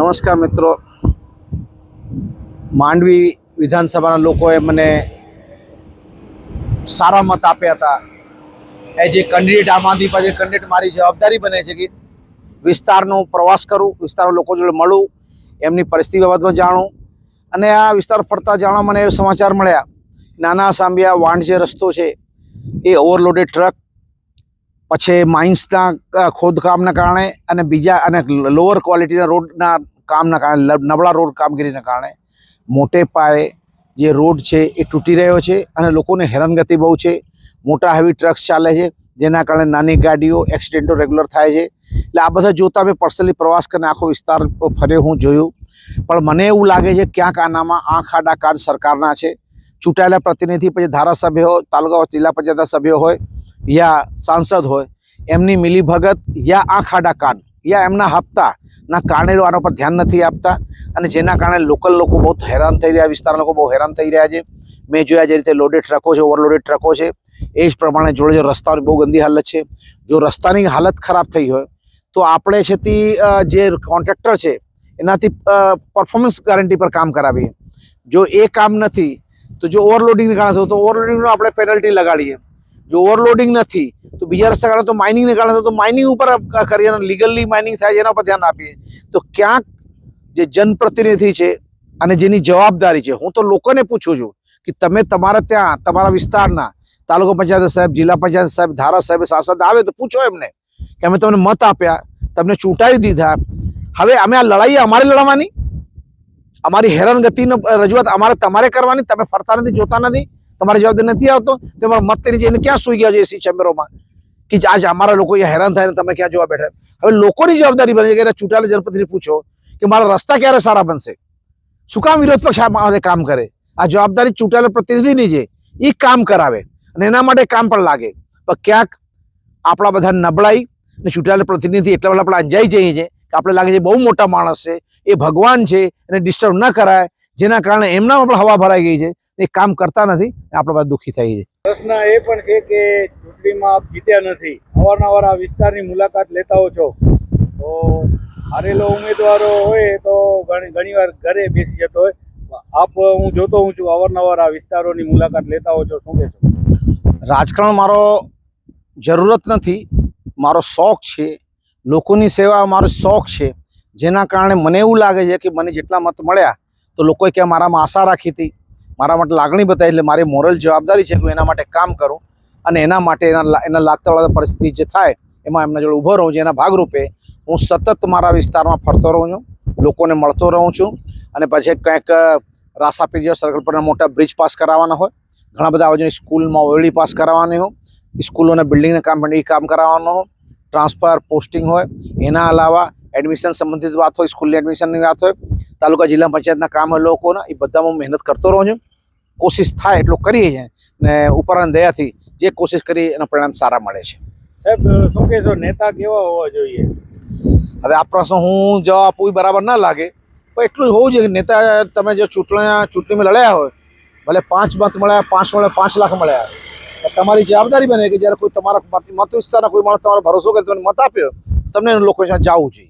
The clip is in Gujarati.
નમસ્કાર મિત્રો. માંડવી વિધાનસભાના લોકોએ મને સારા મત આપ્યા હતા. એ જે કેન્ડિડેટ આમ આદમી પાર્ટી કેન્ડિડેટ મારી જવાબદારી બને છે કે વિસ્તારનો પ્રવાસ કરું, વિસ્તારના લોકો જોડે મળું, એમની પરિસ્થિતિ બાબતમાં જાણું. અને આ વિસ્તાર ફરતા જાણવા મને સમાચાર મળ્યા. નાના સાંભિયા વાંઢ જે રસ્તો છે, એ ઓવરલોડેડ ટ્રક પછી માઇન્સના ખોદકામના કારણે અને બીજા, અને લોઅર ક્વોલિટીના રોડના કામના કારણે નબળા રોડ કામગીરીના કારણે મોટે પાયે જે રોડ છે એ તૂટી રહ્યો છે અને લોકોને હેરાનગતિ બહુ છે. મોટા હેવી ટ્રક્સ ચાલે છે, જેના કારણે નાની ગાડીઓ એક્સિડન્ટો રેગ્યુલર થાય છે. એટલે આ બધા જોતા મેં પર્સનલી પ્રવાસ કરીને આખો વિસ્તાર ફર્યો, હું જોયું. પણ મને એવું લાગે છે ક્યાંક આનામાં આંખ, આડા કાન સરકારના છે. ચૂંટાયેલા પ્રતિનિધિ, પછી ધારાસભ્યો તાલુકા જિલ્લા પંચાયતના સભ્યો હોય યા સાંસદ હોય, એમની મિલીભગત યા આંખ આડા કાન, યા એમના હપ્તા, ના કારણે આના પર ધ્યાન નથી આપતા. અને જેના કારણે લોકલ લોકો બહુ હેરાન થઈ રહ્યા, વિસ્તારના લોકો બહુ હેરાન થઈ રહ્યા છે. મેં જોયા જે રીતે લોડેડ ટ્રકો છે ઓવરલોડેડ ટ્રકો છે, એ જ પ્રમાણે જોડે જો રસ્તાની બહુ ગંદી હાલત છે. જો રસ્તાની હાલત ખરાબ થઈ હોય, તો આપણે છે તે જે કોન્ટ્રાક્ટર છે, એનાથી પરફોર્મન્સ ગેરંટી પર કામ કરાવીએ. જો એ કામ નથી, તો જો ઓવરલોડિંગને કારણે થયું, તો ઓવરલોડિંગનો આપણે પેનલ્ટી લગાડીએ. જો ઓવરલોડિંગ નથી, તો બીજા રસ્તા કારણે તો માઇનિંગને કારણે તો માઇનિંગ ઉપર કરીએ લીગલી માઇનિંગ થાય છે એના પર ધ્યાન આપીએ. તો ક્યાંક જે જનપ્રતિનિધિ છે અને જેની જવાબદારી છે, હું તો લોકોને પૂછું છું કે તમે તમારા ત્યાં, તમારા વિસ્તારના તાલુકા પંચાયત સાહેબ, જિલ્લા પંચાયત સાહેબ, ધારા સાહેબ, સાંસદ આવે તો પૂછો એમને કે અમે તમને મત આપ્યા, તમને ચૂંટાવી દીધા. હવે અમે આ લડાઈ અમારે લડવાની? અમારી હેરાનગતિનો રજૂઆત અમારે તમારે કરવાની? તમે ફરતા નથી, જોતા નથી? તમારી જવાબદારી નથી આવતો તમારા મત તેની જઈને ક્યાં સુઈ ગયા છે એસી ચેમ્બરોમાં? કે આજે અમારા લોકો અહીંયા હેરાન થાય તમે ક્યાં જોવા બેઠા? હવે લોકોની જવાબદારી બને કે ચૂંટાયેલા જનપ્રતિને પૂછો કે મારા રસ્તા ક્યારે સારા બનશે? શું કામ વિરોધ પક્ષ કામ કરે? આ જવાબદારી ચૂંટાયેલા પ્રતિનિધિની છે. એ કામ કરાવે અને એના માટે કામ પણ લાગે. પણ ક્યાંક આપણા બધા નબળાઈ અને ચૂંટાયેલા પ્રતિનિધિ એટલા બધા આપણે અંજાઈ જઈએ છે કે આપણે લાગે છે બહુ મોટા માણસ છે. એ ભગવાન છે એને ડિસ્ટર્બ ન કરાય. જેના કારણે એમનામાં પણ હવા ભરાઈ ગઈ છે. એ કામ કરતા નથી આપણે બધા દુઃખી થઈ છે. પ્રશ્ન એ પણ છે કે ચૂંટણીમાં આપ જીત્યા નથી. અવારનવાર આ વિસ્તારની મુલાકાત લેતા હો છો. તો હારેલો ઉમેદવારો હોય તો ઘણી ઘણીવાર ઘરે બેસી જતો હોય. આપ હું જોતો હું છું અવારનવાર આ વિસ્તારોની મુલાકાત લેતા હો છો. શું કહેશો? રાજકારણ મારો જરૂરત નથી. મારો શોખ છે. લોકોની સેવા મારો શોખ છે. જેના કારણે મને એવું લાગે છે કે મને જેટલા મત મળ્યા તો લોકોએ ક્યાં મારામાં આશા રાખી હતી. મારા માટે લાગણી બતાવી એટલે મારી મોરલ જવાબદારી છે કે હું એના માટે કામ કરું અને એના માટે એના એના લાગતા પરિસ્થિતિ જે થાય, એમાં એમના જોડે ઊભો રહું છું, એના ભાગરૂપે હું સતત મારા વિસ્તારમાં ફરતો રહું છું, લોકોને મળતો રહું છું અને પછી કંઈક રાસાપીર જેવા સર્કલ પરના મોટા બ્રિજ પાસ કરાવવાના હોય, ઘણા બધા આવા સ્કૂલમાં ઓયડી પાસ કરાવવાની હોય સ્કૂલોના બિલ્ડિંગના કામ, એ કામ કરાવવાનો હોય ટ્રાન્સફર પોસ્ટિંગ હોય, એના અલાવા એડમિશન સંબંધિત વાત હોય સ્કૂલની એડમિશનની વાત હોય, તાલુકા જિલ્લા પંચાયતના કામ હોય, લોકોના, એ બધામાં મહેનત કરતો રહું છું. કોશિશ થાય એટલું કરીએ છીએ ને ઉપરાંત દયાથી જે કોશિશ કરી એના પરિણામ સારા મળે છે. સાહેબ શું કહેશો નેતા કેવા હોવા જોઈએ? હવે આ પ્રશ્ન હું જવાબ આપું એ બરાબર ના લાગે પણ એટલું જ હોવું જોઈએ કે નેતા તમે જે ચૂંટણી ચૂંટણીમાં લડ્યા હોય ભલે પાંચ મત મળ્યા પાંચ મળ્યા પાંચ લાખ મળ્યા તો તમારી જવાબદારી બને કે જ્યારે કોઈ તમારા મત વિસ્તારના કોઈ માણસ તમારો ભરોસો કરે તમને મત આપ્યો તમને લોકો જવું જોઈએ.